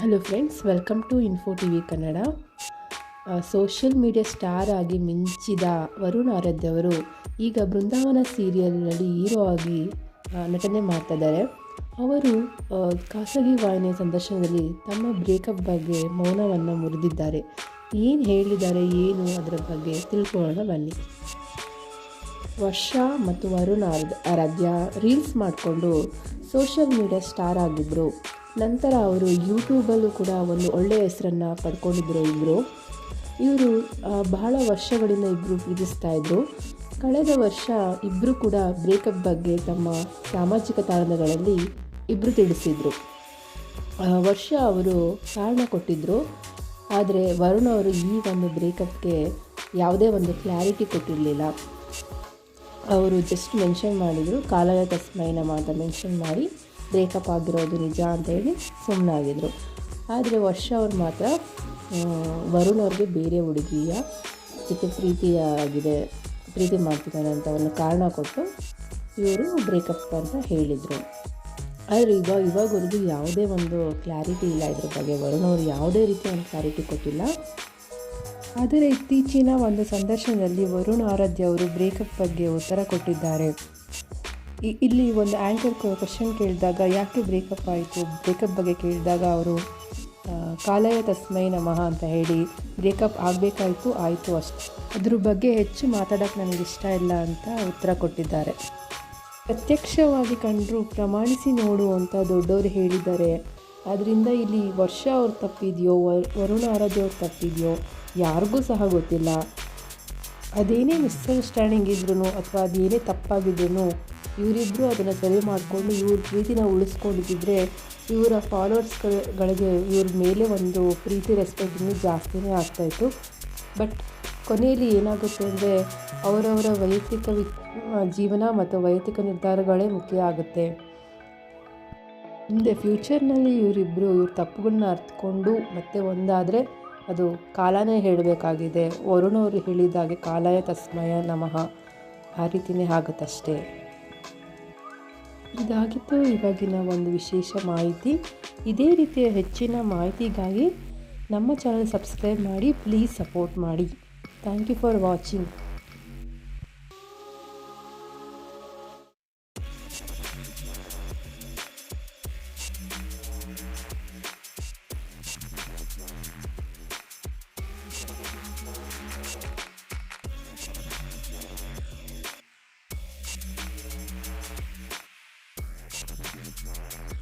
Hello friends welcome to info T V Kannada social media star ಆಗಿ ಮಿಂಚಿದ ವರುಣ್ ಆರಾಧ್ಯವರು ಈಗ ಬೃಂದಾವನ ಸೀರಿಯಲ್ನಲ್ಲಿ hero ಆಗಿ ನಟನೆ ಮಾಡ್ತಾಿದ್ದಾರೆ ಅವರು ಖಾಸಗಿ ವಾಹಿನಿಯ ಸಂದರ್ಶನದಲ್ಲಿ ತಮ್ಮ ಬ್ರೇಕಪ್ ಬಗ್ಗೆ ಮೌನವನ್ನು ಮುರಿದಿದ್ದಾರೆ. ಏನು ಹೇಳಿದ್ದಾರೆ, ಏನು ಅದರ ಬಗ್ಗೆ ತಿಳ್ಕೊಳ್ಳೋಣ ಬನ್ನಿ. ವರ್ಷ ಮತ್ತು ವರುಣ್ ಆರಾಧ್ಯ ರೀಲ್ಸ್ ಮಾಡಿಕೊಂಡು ಸೋಷಿಯಲ್ ಮೀಡಿಯಾ ಸ್ಟಾರ್ ಆಗಿದ್ದರು ನಂತರ ಅವರು ಯೂಟ್ಯೂಬಲ್ಲೂ ಕೂಡ ಒಂದು ಒಳ್ಳೆಯ ಹೆಸರನ್ನು ಪಡ್ಕೊಂಡಿದ್ರು ಇಬ್ಬರು ಇವರು ಬಹಳ ವರ್ಷಗಳಿಂದ ಇಬ್ಬರು ಪ್ರೀತಿಸ್ತಾ ಇದ್ದರು ಕಳೆದ ವರ್ಷ ಇಬ್ಬರು ಕೂಡ ಬ್ರೇಕಪ್ ಬಗ್ಗೆ ತಮ್ಮ ಸಾಮಾಜಿಕ ತಾಣಗಳಲ್ಲಿ ಇಬ್ಬರು ತಿಳಿಸಿದರು. ವರ್ಷ ಅವರು ಕಾರಣ ಕೊಟ್ಟಿದ್ದರು ಆದರೆ ವರುಣ್ ಅವರು ಈ ಒಂದು ಬ್ರೇಕಪ್ಗೆ ಯಾವುದೇ ಒಂದು ಕ್ಲಾರಿಟಿ ಕೊಟ್ಟಿರಲಿಲ್ಲ. ಅವರು ಜಸ್ಟ್ ಮೆನ್ಷನ್ ಮಾಡಿದರು ಕಾಲಯ ತಸ್ಮೈನ ಮಾತ್ರ ಮೆನ್ಷನ್ ಮಾಡಿ. ಬ್ರೇಕಪ್ ಆಗಿರೋದು ನಿಜ ಅಂತ ಹೇಳಿ ಸುಮ್ಮನಾಗಿದ್ರು ಆದರೆ ವರ್ಷ ಅವ್ರು ಮಾತ್ರ ವರುಣ್ ಅವ್ರಿಗೆ ಬೇರೆ ಹುಡುಗಿಯ ಜೊತೆ ಪ್ರೀತಿಯಾಗಿದೆ ಪ್ರೀತಿ ಮಾಡ್ತಿದ್ದಾನೆ ಅಂತ ಒಂದು ಕಾರಣ ಕೊಟ್ಟು ಇವರು ಬ್ರೇಕಪ್ ಅಂತ ಹೇಳಿದರು. ಆದರೆ ಇವಾಗ ಇವಾಗವರೆಗೂ ಯಾವುದೇ ಒಂದು ಕ್ಲಾರಿಟಿ ಇಲ್ಲ ಇದ್ರ ಬಗ್ಗೆ. ವರುಣ್ ಅವರು ಯಾವುದೇ ರೀತಿಯ ಒಂದು ಕ್ಲಾರಿಟಿ ಕೊಟ್ಟಿಲ್ಲ. ಆದರೆ ಇತ್ತೀಚಿನ ಒಂದು ಸಂದರ್ಶನದಲ್ಲಿ ವರುಣ್ ಆರಾಧ್ಯ ಅವರು ಬ್ರೇಕಪ್ ಬಗ್ಗೆ ಉತ್ತರ ಕೊಟ್ಟಿದ್ದಾರೆ. ಇಲ್ಲಿ ಒಂದು ಆ್ಯಂಕರ್ ಕ್ವಶನ್ ಕೇಳಿದಾಗ, ಯಾಕೆ ಬ್ರೇಕಪ್ ಆಯಿತು? ಬ್ರೇಕಪ್ ಬಗ್ಗೆ ಕೇಳಿದಾಗ ಅವರು ಕಾಲಯ ತಸ್ಮೈ ನಮಃ ಅಂತ ಹೇಳಿ ಬ್ರೇಕಪ್ ಆಗಬೇಕಾಯಿತು, ಆಯಿತು ಅಷ್ಟೆ. ಅದ್ರ ಬಗ್ಗೆ ಹೆಚ್ಚು ಮಾತಾಡೋಕ್ಕೆ ನನಗೆ ಇಷ್ಟ ಇಲ್ಲ ಅಂತ ಉತ್ತರ ಕೊಟ್ಟಿದ್ದಾರೆ. ಪ್ರತ್ಯಕ್ಷವಾಗಿ ಕಂಡರೂ ಪ್ರಮಾಣಿಸಿ ನೋಡು ಅಂತ ದೊಡ್ಡವರು ಹೇಳಿದ್ದಾರೆ. ಅದರಿಂದ ಇಲ್ಲಿ ವರ್ಷ ಅವ್ರು ತಪ್ಪಿದೆಯೋ ವರುಣ ಆರಾಧ್ಯ ಅವ್ರು ತಪ್ಪಿದೆಯೋ, ಯಾರಿಗೂ ಸಹ ಗೊತ್ತಿಲ್ಲ. ಅದೇನೇ ಮಿಸ್ಅಂಡರ್ಸ್ಟ್ಯಾಂಡಿಂಗ್ ಇದ್ರೂ ಅಥವಾ ಅದೇನೇ ತಪ್ಪಾಗಿದ್ರೂ ಇವರಿಬ್ಬರು ಅದನ್ನು ಸರಿ ಮಾಡಿಕೊಂಡು ಇವ್ರ ಪ್ರೀತಿನ ಉಳಿಸ್ಕೊಂಡಿದ್ದಿದ್ರೆ ಇವರ ಫಾಲೋವರ್ಸ್ಗಳಿಗೆ ಇವ್ರ ಮೇಲೆ ಒಂದು ಪ್ರೀತಿ ರೆಸ್ಪೆಕ್ಟ್ ಇನ್ನೂ ಜಾಸ್ತಿನೇ ಆಗ್ತಾಯಿತ್ತು ಬಟ್ ಕೊನೆಯಲ್ಲಿ ಏನಾಗುತ್ತೆ ಅಂದರೆ ಅವರವರ ವೈಯಕ್ತಿಕ ವಿ, ಜೀವನ ಮತ್ತು ವೈಯಕ್ತಿಕ ನಿರ್ಧಾರಗಳೇ ಮುಖ್ಯ ಆಗುತ್ತೆ. ಮುಂದೆ ಫ್ಯೂಚರ್ನಲ್ಲಿ ಇವರಿಬ್ಬರು ಇವ್ರ ತಪ್ಪುಗಳನ್ನ ಅರ್ಥಕೊಂಡು ಮತ್ತೆ ಒಂದಾದರೆ ಅದು ಕಾಲನೇ ಹೇಳಬೇಕಾಗಿದೆ. ವರುಣವರು ಹೇಳಿದಾಗೆ ಕಾಲಾಯ ತಸ್ಮಯ ನಮಃ. ಆ ರೀತಿಯೇ ಆಗುತ್ತಷ್ಟೇ. ಇದಾಗಿತ್ತು ಇವಾಗಿನ ಒಂದು ವಿಶೇಷ ಮಾಹಿತಿ. ಇದೇ ರೀತಿಯ ಹೆಚ್ಚಿನ ಮಾಹಿತಿಗಾಗಿ ನಮ್ಮ ಚಾನಲ್ ಸಬ್ಸ್ಕ್ರೈಬ್ ಮಾಡಿ ಪ್ಲೀಸ್ ಸಪೋರ್ಟ್ ಮಾಡಿ. Thank you for watching Thank you.